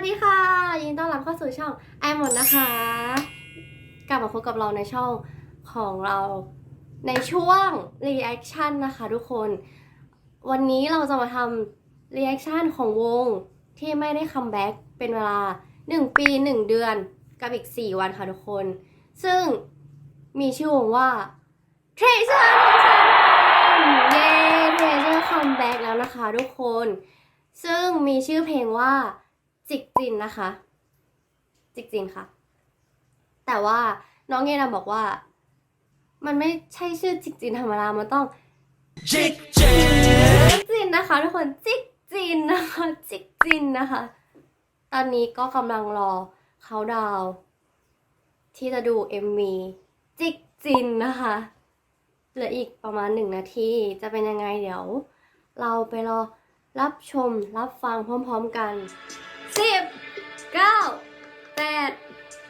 วัสดีค่ะ ยินดีต้อนรับเข้าสู่ช่องไอหมดนะคะ กลับมาพบกับเราในช่องของเราในช่วง reaction นะคะทุกคน วันนี้เราจะมาทำ reaction ของวงที่ไม่ได้คัมแบ็กเป็นเวลา 1 ปี 1 เดือนกับอีก 4 วันค่ะทุกคน ซึ่งมีชื่อวงว่า Treasure เย้ Treasure comeback แล้วนะคะทุกคน ซึ่งมีชื่อเพลงว่า จิกจินนะคะ จิกจินค่ะ แต่ว่าน้องเยนาบอกว่า มันไม่ใช่ชื่อจิกจินธรรมดา มันต้องจิกเจ็บจิกจินนะคะทุกคนจิกจินนะคะจิกจินนะคะ ตอนนี้ก็กำลังรอเขาดาว ที่จะดู MV จิกจินนะคะเหลืออีกประมาณหนึ่งนาทีจะเป็นยังไงเดี๋ยว เราไปรอรับชมรับฟังพร้อม ๆ กัน สิบเก้าแปด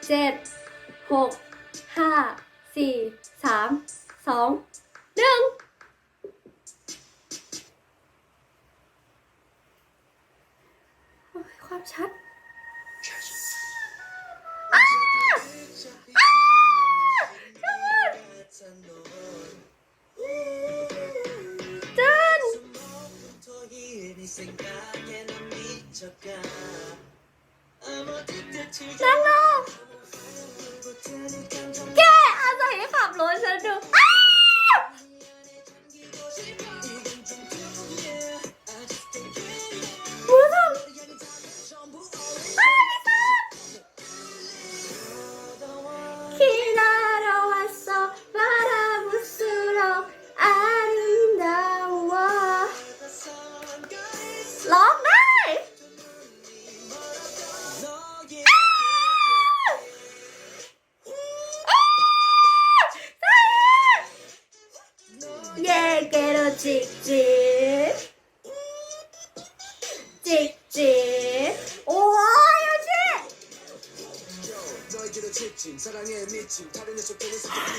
เจ็ดหกห้าสี่สามสองหนึ่งความชัด ศัย 찍찍 찍찍 우와 역시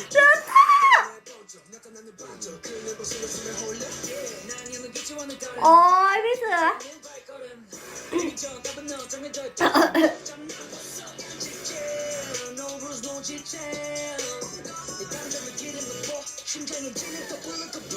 좋다. 어 이비스. 어,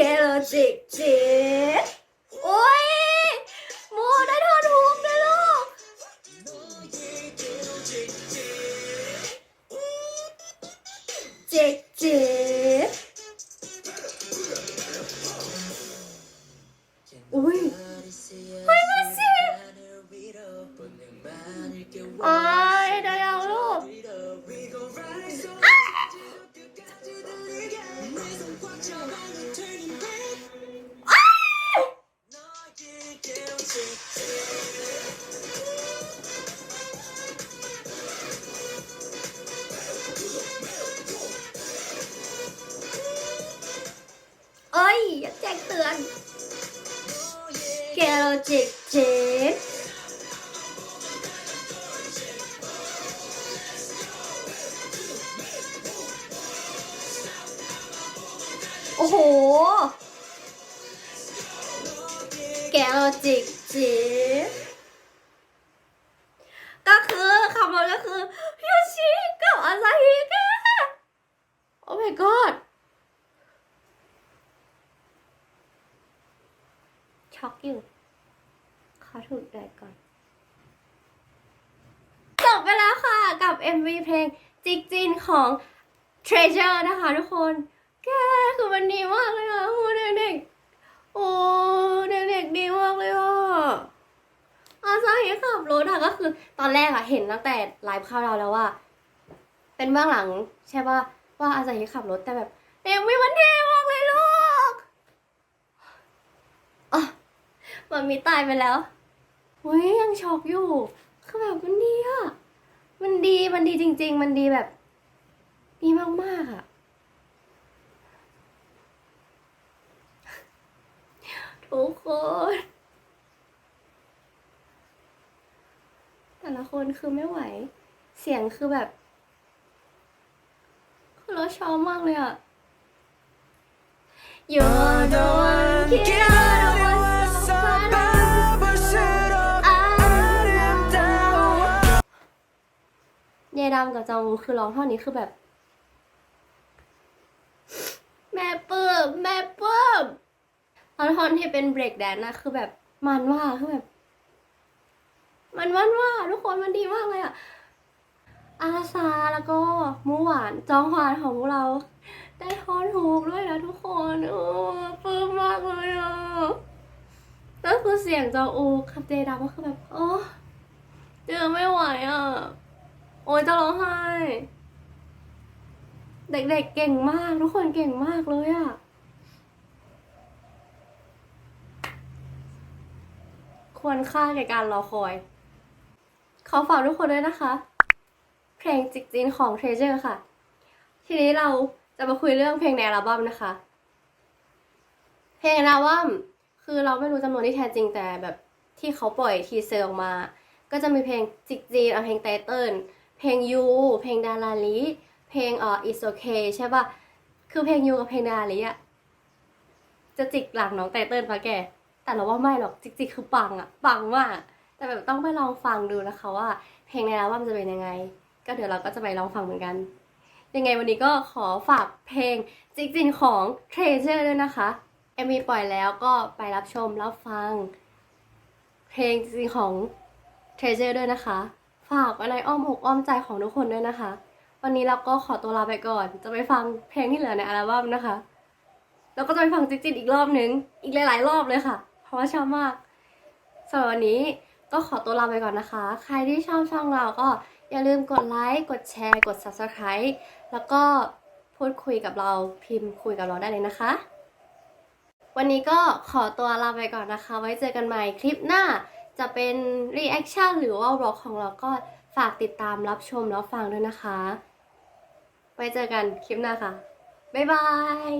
เกลอจิกจิโอ้ยโมได้ทอนฮุกเลยลูกจิกจิก โลจิกจิโอ้โห แกโลจิกจิก็คือคำมันก็คือโยชิกับอาซาฮิแกโอ้ my god ช็อกอยู่ ขอถูกแดดก่อน จบไปแล้วค่ะกับ MV เพลงจิกจินของ Treasure นะคะทุกคน แกคือมันดีมากเลยอะโอ้เด็กๆโอ้เด็กๆดีมากเลยอะอาซาฮิขับรถอะก็คือตอนแรกอะเห็นตั้งแต่ไลฟ์เข้าเราแล้วว่า เป็นเบื้องหลังใช่ป่ะว่าอาซาฮิขับรถแต่แบบเอ็มวีมันเท่มากเลยลูกอะมันมีตายไปแล้ว เฮ้ยยังช็อกอยู่คือแบบมันดีอะมันดีมันดีจริง ๆ มันดีแบบ ดีมากๆอะทุกคนแต่ละคนคือไม่ไหว เสียงคือแบบคือเราชอบมากเลยอะ You're the one เยดำกับจองวูคือร้องเท่านี้คือแบบ แม่เปิ้มแม่เปิ้มตอนท่อนที่เป็นเบรกแดนนะคือแบบมันว่าคือแบบ มันมันว่าทุกคนมันดีมากเลยอะอาซาแล้วก็มูหวานจองหวานของพวกเรา ได้ท่อนถูกด้วยนะทุกคนเออปลื้มมากเลยอะแล้วคือเสียงจองอูกับเจดำก็คือแบบโอ้เจอไม่ไหวอะ โอ้ยจะร้องไห้ เด็กๆเก่งมาก ทุกคนเก่งมากเลยอะควรค่าแก่การรอคอย ขอฝากทุกคนด้วยนะคะ เพลงจิกจินของ Treasure ค่ะ ทีนี้เราจะมาคุยเรื่องเพลงในอัลบั้มนะคะ เพลงในอัลบั้มคือเราไม่รู้จำนวนที่แท้จริงแต่แบบที่เขาปล่อยทีเซอร์ออกมา ก็จะมีเพลงจิกจีนเอาเพลงไตเติ้ล เพลงยูเพลงดาราลิเพลงเอ่อ is okay ใช่ป่ะ คือเพลงยูกับเพลงดาราลิอะจะจิกหลังน้องไตเติ้ลปะแก แต่เราว่าไม่หรอกจิกจิกคือปังอะปังมาก แต่แบบต้องไปลองฟังดูนะคะว่า เพลงในอัลบั้มจะเป็นยังไง ก็เดี๋ยวเราก็จะไปลองฟังเหมือนกัน ยังไงวันนี้ก็ขอฝากเพลงจิกจินของ Treasure ด้วยนะคะ MV ปล่อยแล้วก็ไปรับชมรับฟัง เพลงจริงๆของ Treasure ด้วยนะคะ ฝากไว้ในอ้อมอกอ้อมใจของทุกคนด้วยนะคะ วันนี้เราก็ขอตัวลาไปก่อน จะไปฟังเพลงที่เหลือในอัลบั้มนะคะ แล้วก็จะไปฟังจิกจินอีกรอบนึง อีกหลายๆ รอบเลยค่ะ เพราะว่าชอบมากสำหรับวันนี้ก็ขอตัวลาไปก่อนนะคะ ใครที่ชอบช่องเราก็อย่าลืมกดไลค์ กดแชร์ กด subscribe แล้วก็พูดคุยกับเราพิมพ์คุยกับเราได้เลยนะคะ วันนี้ก็ขอตัวลาไปก่อนนะคะ ไว้เจอกันใหม่คลิปหน้า จะเป็นรีแอคชั่นหรือว่าบล็อกของเราก็ฝากติดตามรับชมแล้วฟังด้วยนะคะ ไว้เจอกันคลิปหน้าค่ะ บ๊ายบาย